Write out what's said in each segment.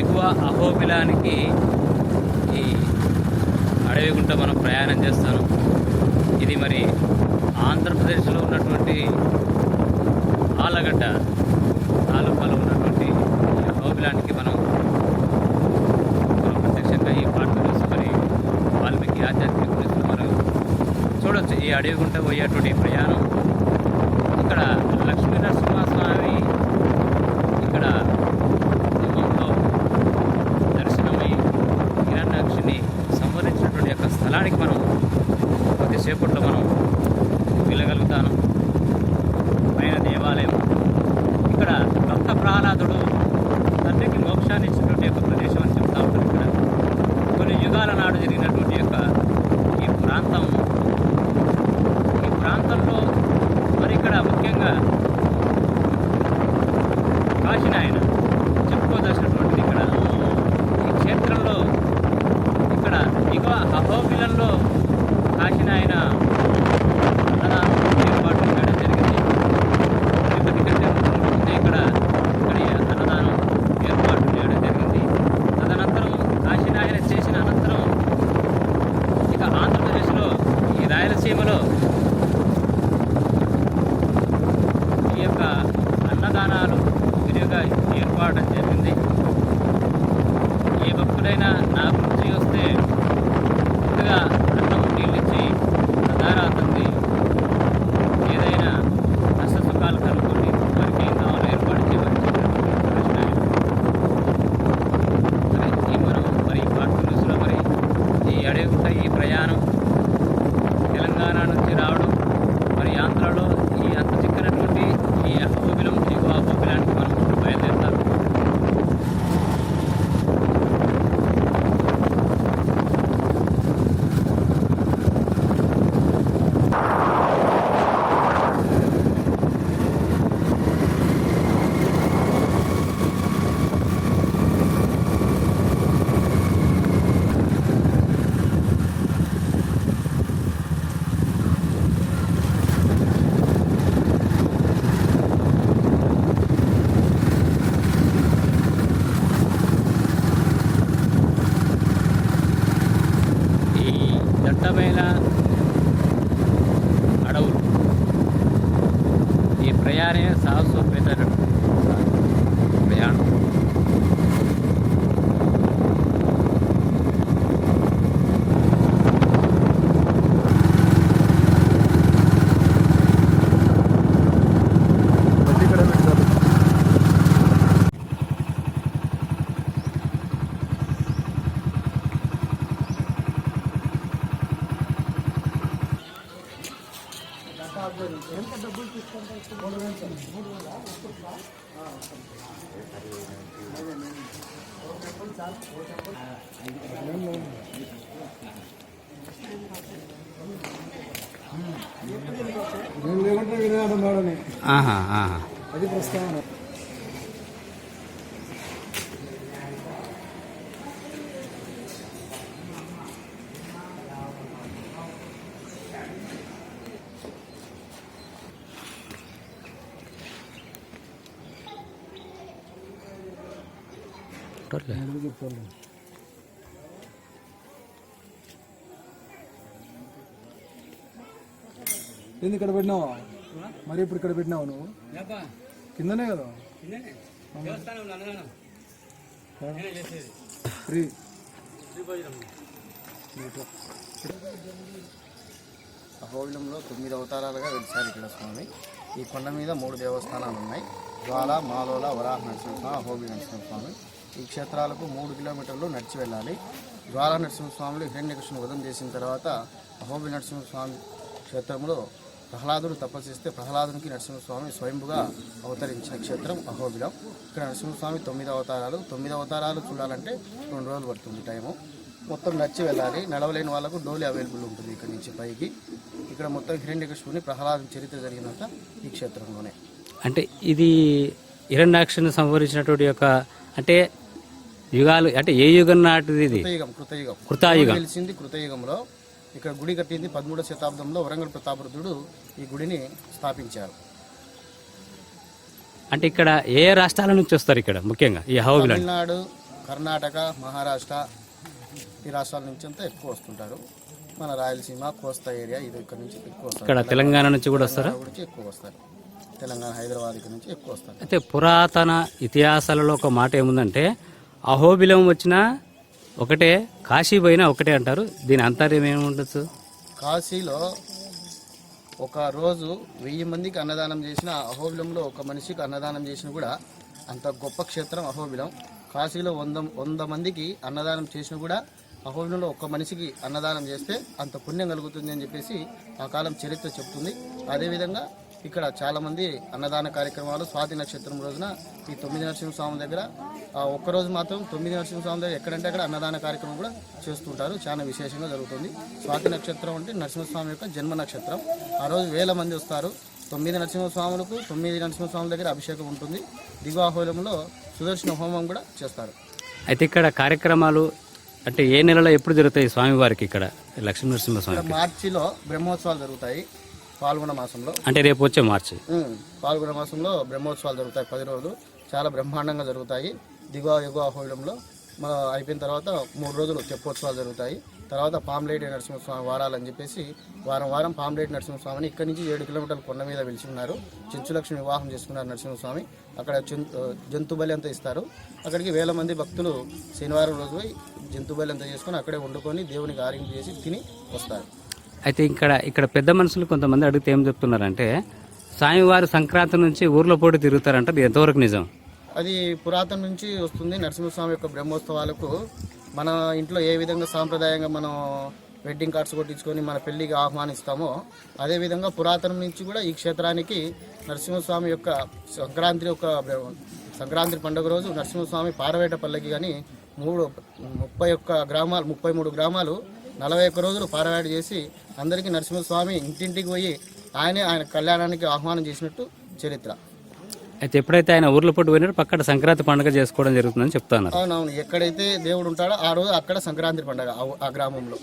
ఎగువ అహోబిలానికి ఈ అడవి గుంట మనం ప్రయాణం చేస్తాను. ఇది మరి ఆంధ్రప్రదేశ్లో ఉన్నటువంటి ఆలగడ్డ తాలూకాలో ఉన్నటువంటి అహోబిలానికి మనం ప్రత్యక్షంగా ఈ పాటలు చూసి మరి వాల్మీకి ఆధ్యాత్మిక గురించి మనం చూడొచ్చు. ఈ అడవి గుంట పోయేటువంటి ప్రయాణం ఇక్కడ లక్ష్మీ నరసింహస్వామి ఇక్కడ యుగంలో దర్శనమై హిరణ్యాక్షిని సంవరించినటువంటి యొక్క స్థలానికి మనం కొద్దిసేపట్లో మనం వెళ్ళగలుగుతాను. పైన దేవాలయం ఇక్కడ భక్త ప్రహ్లాదుడు తండ్రికి మోక్షాన్ని ఇచ్చినటువంటి యొక్క ప్రదేశం అని చెప్తా ఉంటారు ఇక్కడ కొన్ని యుగాల నాడు జరిగినటువంటి యొక్క ఈ ప్రాంతం ఈ ప్రాంతంలో మరి ఇక్కడ ముఖ్యంగా కాశీనాయన చెప్పుకోదలసినటువంటిది ఇక్కడ ఈ క్షేత్రంలో ఇక్కడ దిగువ అహోబిలంలో కాశీనాయన అన్నదానం Vậy. నేను లేకుంటే వినడం మేడని ఆహా ఆహా. అది ప్రస్తావన. ఎందుకు చెప్తాను ఏంది ఇక్కడ పెట్టినావా? మరి ఇప్పుడు ఇక్కడ పెట్టినావు నువ్వు? కిందనే కదా? ఫ్రీ. అహోబిలంలో తొమ్మిది అవతారాలుగా వెలిశారు ఇక్కడ స్వామి. ఈ కొండ మీద మూడు దేవస్థానాలు ఉన్నాయి. జ్వాల మాలోల వరాహ నరసింహస్వామి అహోబి నరసింహస్వామి. ఈ క్షేత్రాలకు మూడు కిలోమీటర్లు నడిచి వెళ్ళాలి. జ్వాల నరసింహస్వాములు హిరణ్యకృష్ణ వధం చేసిన తర్వాత అహోబి నరసింహస్వామి క్షేత్రంలో ప్రహ్లాదుడు తపస్సిస్తే ప్రహ్లాదునికి నరసింహస్వామి స్వయంభుగా అవతరించిన క్షేత్రం అహోబిలం. ఇక్కడ నరసింహస్వామి తొమ్మిది అవతారాలు. తొమ్మిది అవతారాలు చూడాలంటే రెండు రోజులు పడుతుంది టైము. మొత్తం నడిచి వెళ్ళాలి. నడవలేని వాళ్ళకు డోలి అవైలబుల్ ఉంటుంది ఇక్కడ నుంచి పైకి. ఇక్కడ మొత్తం హిరణ్యకృష్ణుని ప్రహ్లాదం చరిత్ర జరిగినంత ఈ క్షేత్రంలోనే. అంటే ఇది హిరణ్యాక్షని సంహరించినటువంటి యొక్క అంటే యుగాలు అంటే ఏ యుగం నాటిది ఇది? కృతయుగం కృతయుగం. కృతాయుగం. తెలిసింది కృతయుగంలో? ఇక్కడ గుడి కట్టింది పదమూడవ శతాబ్దంలో వరంగల్ ప్రతాపరుద్రుడు ఈ గుడిని స్థాపించారు. అంటే ఇక్కడ ఏ రాష్ట్రాల నుంచి వస్తారు ఇక్కడ ముఖ్యంగా? ఈ హౌబిలాండ్ తమిళనాడు కర్ణాటక మహారాష్ట్ర ఈ రాష్ట్రాల నుంచి అంతా ఎక్కువ వస్తుంటారు. మన రాయలసీమ కోస్తా ఏరియా ఇది ఇక్కడ నుంచి ఎక్కువ వస్తారు. ఇక్కడ తెలంగాణ నుంచి కూడా వస్తారా? తెలంగాణ నుంచి ఎక్కువ వస్తారు. తెలంగాణ హైదరాబాద్ ఇక్కడ నుంచి ఎక్కువ వస్తారు. అయితే పురాతన ఇతిహాసాలలో ఒక మాట ఏముందంటే అహోబిలం వచ్చినా ఒకటే కాశీ పోయినా ఒకటే అంటారు. దీని అంతర్యం ఏముండొచ్చు? కాశీలో ఒక రోజు వెయ్యి మందికి అన్నదానం చేసిన అహోబిలంలో ఒక మనిషికి అన్నదానం చేసిన కూడా అంత గొప్ప క్షేత్రం అహోబిలం. కాశీలో వంద వంద మందికి అన్నదానం చేసిన కూడా అహోబిలంలో ఒక్క మనిషికి అన్నదానం చేస్తే అంత పుణ్యం కలుగుతుంది అని చెప్పేసి ఆ కాలం చరిత్ర చెప్తుంది. అదేవిధంగా ఇక్కడ చాలామంది అన్నదాన కార్యక్రమాలు స్వాతి నక్షత్రం రోజున ఈ తొమ్మిది నరసింహస్వామి దగ్గర ఆ ఒక్క రోజు మాత్రం తొమ్మిది నరసింహస్వామి దగ్గర ఎక్కడంటే అక్కడ అన్నదాన కార్యక్రమం కూడా చేస్తుంటారు. చాలా విశేషంగా జరుగుతుంది. స్వాతి నక్షత్రం అంటే నరసింహస్వామి యొక్క జన్మ నక్షత్రం. ఆ రోజు వేల మంది వస్తారు. తొమ్మిది నరసింహస్వాములకు తొమ్మిది నరసింహస్వామి దగ్గర అభిషేకం ఉంటుంది. దిగువాహోలంలో సుదర్శన హోమం కూడా చేస్తారు. అయితే ఇక్కడ కార్యక్రమాలు అంటే ఏ నెలలో ఎప్పుడు జరుగుతాయి స్వామివారికి ఇక్కడ? లక్ష్మీ నరసింహస్వామి మార్చిలో బ్రహ్మోత్సవాలు జరుగుతాయి. పాల్గొన మాసంలో. అంటే రేపు వచ్చే మార్చి. పాల్గొన మాసంలో బ్రహ్మోత్సవాలు జరుగుతాయి పది రోజులు. చాలా బ్రహ్మాండంగా జరుగుతాయి. దిగువ ఎగువ హోయడంలో మన అయిపోయిన తర్వాత మూడు రోజులు తెప్పోత్సవాలు జరుగుతాయి. తర్వాత పాంలేటి నరసింహస్వామి వారాలని చెప్పేసి వారం వారం పాంలేటి నరసింహస్వామిని ఇక్కడి నుంచి ఏడు కిలోమీటర్ల కొండ మీద వెలిసి ఉన్నారు చెంచులక్ష్మి వివాహం చేసుకున్నారు నరసింహస్వామి. అక్కడ జంతు బలి అంతా ఇస్తారు. అక్కడికి వేల మంది భక్తులు శనివారం రోజు పోయి జంతు బలి అంతా చేసుకొని అక్కడే వండుకొని దేవునికి ఆరింపు చేసి తిని వస్తారు. అయితే ఇక్కడ ఇక్కడ పెద్ద మనుషులు కొంతమంది అడిగితే ఏం చెప్తున్నారంటే స్వామివారు సంక్రాంతి నుంచి ఊర్లో పోటీ తిరుగుతారంట ఎంతవరకు నిజం? అది పురాతన నుంచి వస్తుంది. నరసింహస్వామి యొక్క బ్రహ్మోత్సవాలకు మన ఇంట్లో ఏ విధంగా సాంప్రదాయంగా మనం వెడ్డింగ్ కార్డ్స్ కొట్టించుకొని మన పెళ్ళికి ఆహ్వానిస్తామో అదేవిధంగా పురాతనం నుంచి కూడా ఈ క్షేత్రానికి నరసింహస్వామి యొక్క సంక్రాంతి యొక్క సంక్రాంతి పండుగ రోజు నరసింహస్వామి పారవేట పల్లకి కానీ మూడు ముప్పై ఒక్క గ్రామాలు ముప్పై మూడు గ్రామాలు నలభై ఒక్క రోజులు పారవేట చేసి అందరికీ నరసింహస్వామి ఇంటింటికి పోయి ఆయనే ఆయన కళ్యాణానికి ఆహ్వానం చేసినట్టు చరిత్ర. అయితే ఎప్పుడైతే ఆయన ఊర్లో పోటీ పోయినారో పక్కన సంక్రాంతి పండుగ చేసుకోవడం జరుగుతుందని చెప్తున్నారు. అవునవును ఎక్కడైతే దేవుడు ఉంటాడో ఆ రోజు అక్కడ సంక్రాంతి పండగ ఆ- గ్రామంలో.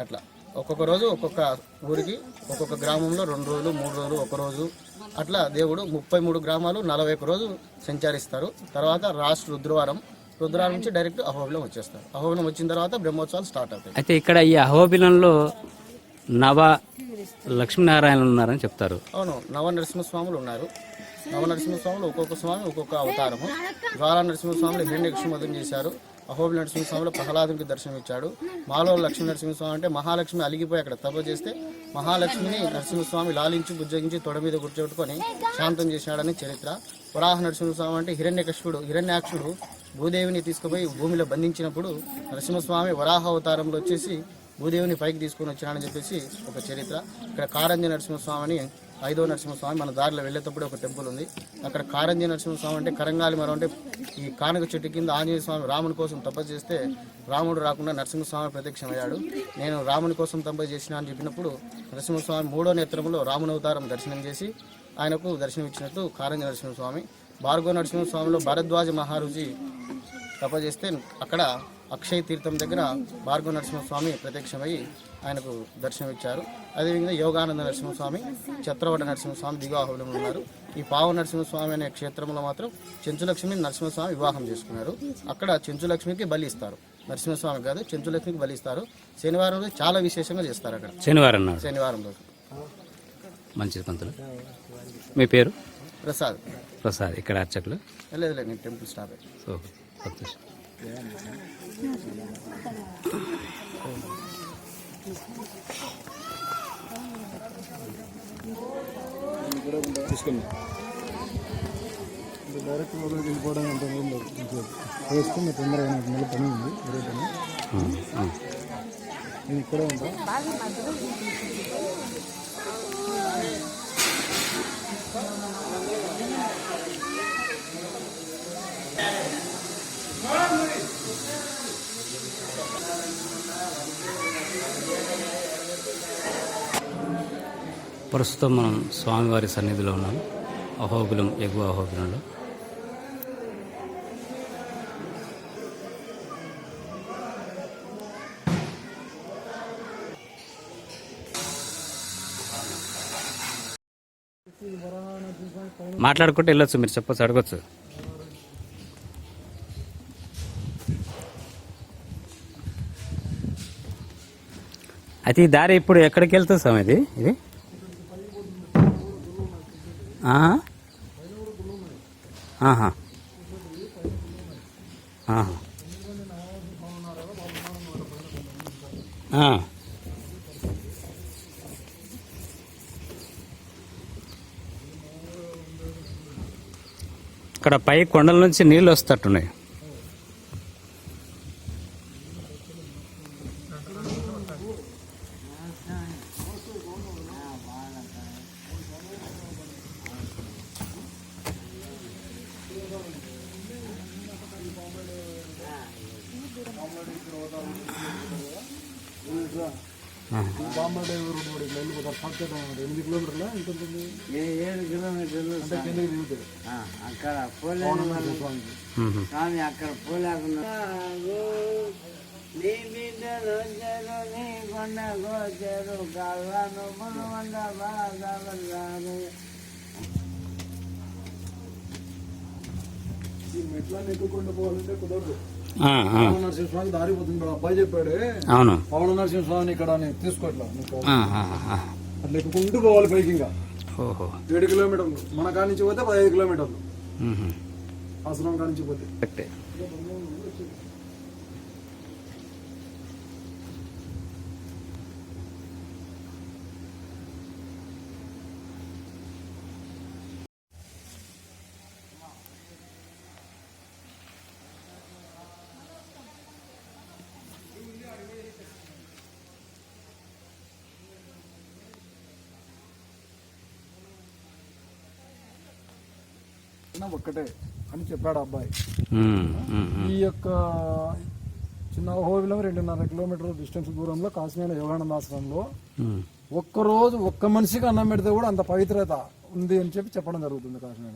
అట్లా. ఒక్కొక్క రోజు ఒక్కొక్క ఊరికి ఒక్కొక్క గ్రామంలో రెండు రోజులు మూడు రోజులు ఒక రోజు. అట్లా దేవుడు ముప్పై మూడు గ్రామాలు నలభై ఒక్క రోజు సంచరిస్తారు. తర్వాత రాష్ట్ర రుద్రవారం రుద్రవారం నుంచి డైరెక్ట్ అహోబిలం వచ్చేస్తారు. అహోబిలం వచ్చిన తర్వాత బ్రహ్మోత్సవాలు స్టార్ట్ అవుతాయి. అయితే ఇక్కడ ఈ అహోబిలంలో నవ లక్ష్మీనారాయణలు ఉన్నారని చెప్తారు. అవును నవ నరసింహస్వాములు ఉన్నారు. నవనరసింహస్వాములు ఒక్కొక్క స్వామి ఒక్కొక్క అవతారము. జ్వాలా నరసింహస్వాములు హిరణ్యకృష్ణమధం చేశారు. అహోబి నరసింహస్వామిలో ప్రహ్లాదునికి దర్శనం ఇచ్చాడు మాలో లక్ష్మీ నరసింహస్వామి అంటే మహాలక్ష్మి అలిగిపోయి అక్కడ తప చేస్తే మహాలక్ష్మిని నరసింహస్వామి లాలించి బుజ్జగించి తొడ మీద కూర్చోబెట్టుకొని శాంతం చేశాడని చరిత్ర. వరాహ నరసింహస్వామి అంటే హిరణ్యకృష్ణుడు హిరణ్యాక్షుడు భూదేవిని తీసుకుపోయి భూమిలో బంధించినప్పుడు నరసింహస్వామి వరాహ అవతారంలో వచ్చేసి భూదేవిని పైకి తీసుకొని వచ్చానని చెప్పేసి ఒక చరిత్ర. ఇక్కడ కారంజి నరసింహస్వామి అని ఐదో నరసింహస్వామి మన దారిలో వెళ్ళేటప్పుడు ఒక టెంపుల్ ఉంది. అక్కడ కారంజీ నరసింహస్వామి అంటే కరంగాలి మరం అంటే ఈ కానక చెట్టు కింద ఆంజనేయ స్వామి రాముని కోసం తపస్సు చేస్తే రాముడు రాకుండా నరసింహస్వామి ప్రత్యక్షమయ్యాడు. నేను రాముని కోసం తపస్సు చేసిన అని చెప్పినప్పుడు నరసింహస్వామి మూడో నేత్రంలో రాముని అవతారం దర్శనం చేసి ఆయనకు దర్శనం ఇచ్చినట్టు కారంజి నరసింహస్వామి. భార్గవ నరసింహస్వామిలో భరద్వాజ మహారుజి తప చేస్తే అక్కడ అక్షయ తీర్థం దగ్గర భార్గవ నరసింహస్వామి ప్రత్యక్షమై ఆయనకు దర్శనం ఇచ్చారు అదేవిధంగా యోగానంద నరసింహస్వామి చత్రవట నరసింహస్వామి దిగాహులం ఉన్నారు. ఈ పావ నరసింహస్వామి అనే క్షేత్రంలో మాత్రం చెంచులక్ష్మిని నరసింహస్వామి వివాహం చేసుకున్నారు. అక్కడ చెంచులక్ష్మికి బలి ఇస్తారు. నరసింహస్వామి కాదు చెంచులక్ష్మికి బలి ఇస్తారు. శనివారం రోజు చాలా విశేషంగా చేస్తారు అక్కడ. శనివారం శనివారం రోజు. మంచిది పంతులు. మీ పేరు? ప్రసాద్. ప్రసాద్. ఇక్కడ అర్చకులు? లేదు లేదు నేను టెంపుల్ స్టాప్ అయ్యి తీసుకుని డైరెక్ట్ మొదలు వెళ్ళిపోవడం అంత వేసుకుని తొందరగా నాకు మళ్ళీ పని ఉంది వేరే పని. ఇక్కడే ఉంటా. ప్రస్తుతం మనం స్వామివారి సన్నిధిలో ఉన్నాం. అహోబిలం ఎగువ అహోబిలంలో మాట్లాడుకుంటే వెళ్ళొచ్చు మీరు చెప్పొచ్చు అడగచ్చు. అయితే ఈ దారి ఇప్పుడు ఎక్కడికి వెళ్తుంది స్వామి ఇది? ఇది? ఆహా. ఆహా. ఇక్కడ పై కొండల నుంచి నీళ్ళు వస్తట్టున్నాయి బాంబే డ్రైవర్ కూడా ఇట్లా వెళ్ళిపోతారు పక్కన ఎనిమిది కిలోమీటర్ల ఎంత ఉంటుంది ఏడు కిలోమీటర్లు అంటే కిందకి దిగుతారు అక్కడ పోలేదు స్వామి అక్కడ పోలేకుండా కొండ కళ్ళను ఈ పోవాలంటే కుదరదు. పవన నరసింహ స్వామి దారి పోతుంది ఇక్కడ అబ్బాయి చెప్పాడే అవును. పవన నరసింహ స్వామిని ఇక్కడ తీసుకోవట్లా. అట్లా ఎక్కుకుంటూ పోవాలి పైకి ఇంకా. ఏడు కిలోమీటర్లు. మన కాడి నుంచి పోతే పదహైదు కిలోమీటర్లు. ఆశ్రమం కాడి నుంచి పోతే. చిన్న ఒక్కటే అని చెప్పాడు అబ్బాయి. ఈ యొక్క చిన్న హోవిలం రెండున్నర కిలోమీటర్ డిస్టెన్స్ దూరంలో కాశ్మీర యోగానంద ఆశ్రమంలో మ్మ్. ఒక్క రోజు ఒక్క మనిషికి అన్నం పెడితే కూడా అంత పవిత్రత ఉంది అని చెప్పి చెప్పడం జరుగుతుంది కాశ్మీర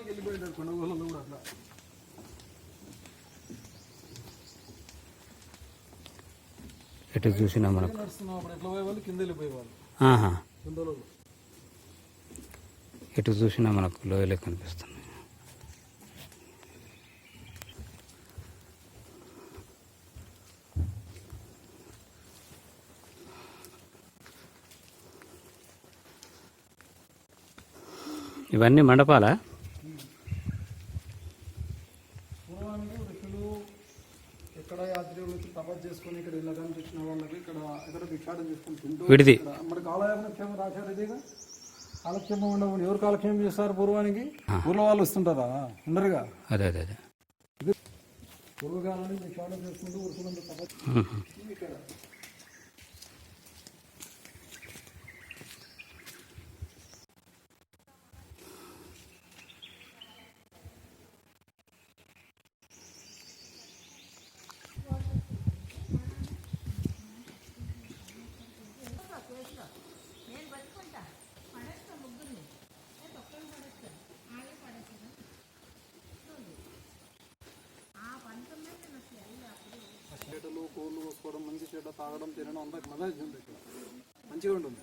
వెళ్ళిపోయాడు కొండగోళ్ళలో కూడా అట్లా. ఎటు చూసినా మనకు. ఎటు చూసినా మనకు లోయలే కనిపిస్తుంది. ఇవన్నీ మండపాలా పూర్వానికి ఋషులు ఎక్కడ యాత్రికులు వచ్చి తపస్సు చేసుకొని ఇక్కడ ఇళ్ళ కానీ వచ్చిన వాళ్ళకి ఇక్కడ ఎక్కడ భిక్షాటం చేసుకొని తింటూ విడిది. రాశారు కాలక్షేమం ఉండవు ఎవరు కాలక్షేమం చేస్తారు పూర్వానికి? ఊర్లో వాళ్ళు వస్తుంటారా? ఉండరుగా? అదే అదే అదే. పూర్వకాలాన్ని భిక్షాటం చేసుకుంటూ కోసుకోవడం తాగడం తినడం అంతా మజా ఉంది ఇక్కడ మంచిగా ఉంటుంది.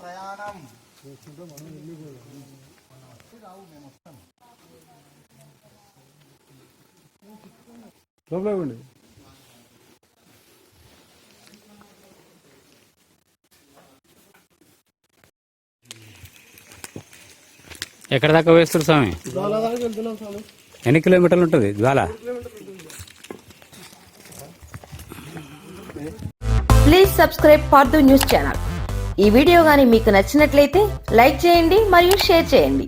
ప్రయాణం లోపల ఇవ్వండి ఎక్కడ దాకా వేస్తారు స్వామి. ఎన్ని కిలోమీటర్లు ఉంటుంది Jwala? Please subscribe for news channel ఈ వీడియో కానీ మీకు నచ్చినట్లయితే లైక్ చేయండి మరియు షేర్ చేయండి.